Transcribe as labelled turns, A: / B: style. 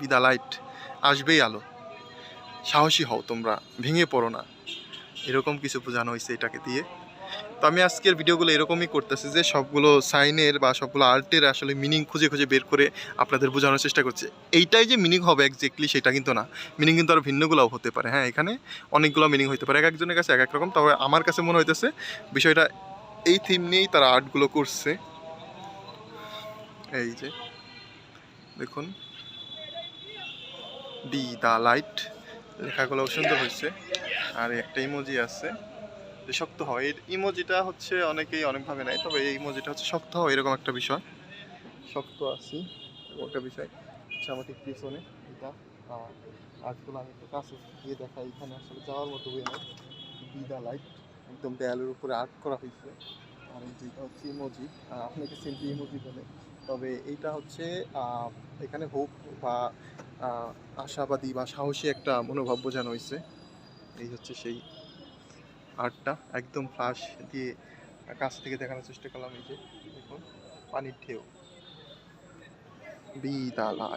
A: বিদা লাইট আসবেই আলো। সাহসী হও তোমরা, ভেঙে পড়ো না। এরকম কিছু বোঝানো হয়েছে এটাকে দিয়ে। তো আমি আজকের ভিডিওগুলো এরকমই করতেছি যে সবগুলো সাইনের বা সবগুলো আর্টের আসলে মিনিং খুঁজে খুঁজে বের করে আপনাদের বোঝানোর চেষ্টা করছি। এইটাই যে মিনিং হবে একজ্যাক্টলি সেটা কিন্তু না। মিনিং কিন্তু আরও ভিন্নগুলোও হতে পারে। হ্যাঁ এখানে অনেকগুলো মিনিং হতে পারে। এক একজনের কাছে এক এক রকম। তবে আমার কাছে মনে হইতেছে বিষয়টা এই থিম নিয়েই তারা আর্টগুলো করছে। এই যে, দেখুন। The light. লেখাগুলো সুন্দর হয়েছে। আর একটা ইমোজি আছে। যে শক্ত হয় এই ইমোজিটা হচ্ছে অনেকেই অনেকভাবে নেয়, তবে এই ইমোজিটা হচ্ছে শক্ত হয় এরকম একটা বিষয়। শক্ত আছি, একটা বিষয়। হচ্ছে আমাকে পিছনে এটা আর্টগুলো আমি একটু কাছে গিয়ে দেখাই। এখানে আসলে যাওয়ার মতো হয়ে দা লাইট, একদম দেয়ালের উপরে আর্ট করা হয়েছে। আর এই যেটা হচ্ছে ইমোজি। আপনাকে সিম্পলি ইমোজি বলে। তবে এইটা হচ্ছে এখানে হোপ বা আশাবাদী বা সাহসী একটা মনোভাব বোঝানো হয়েছে। এই হচ্ছে সেই আর্টটা একদম ফ্লাশ দিয়ে কাছ থেকে দেখানোর চেষ্টা করলাম এই যে, দেখুন, পানির ঢেউ। বিদালা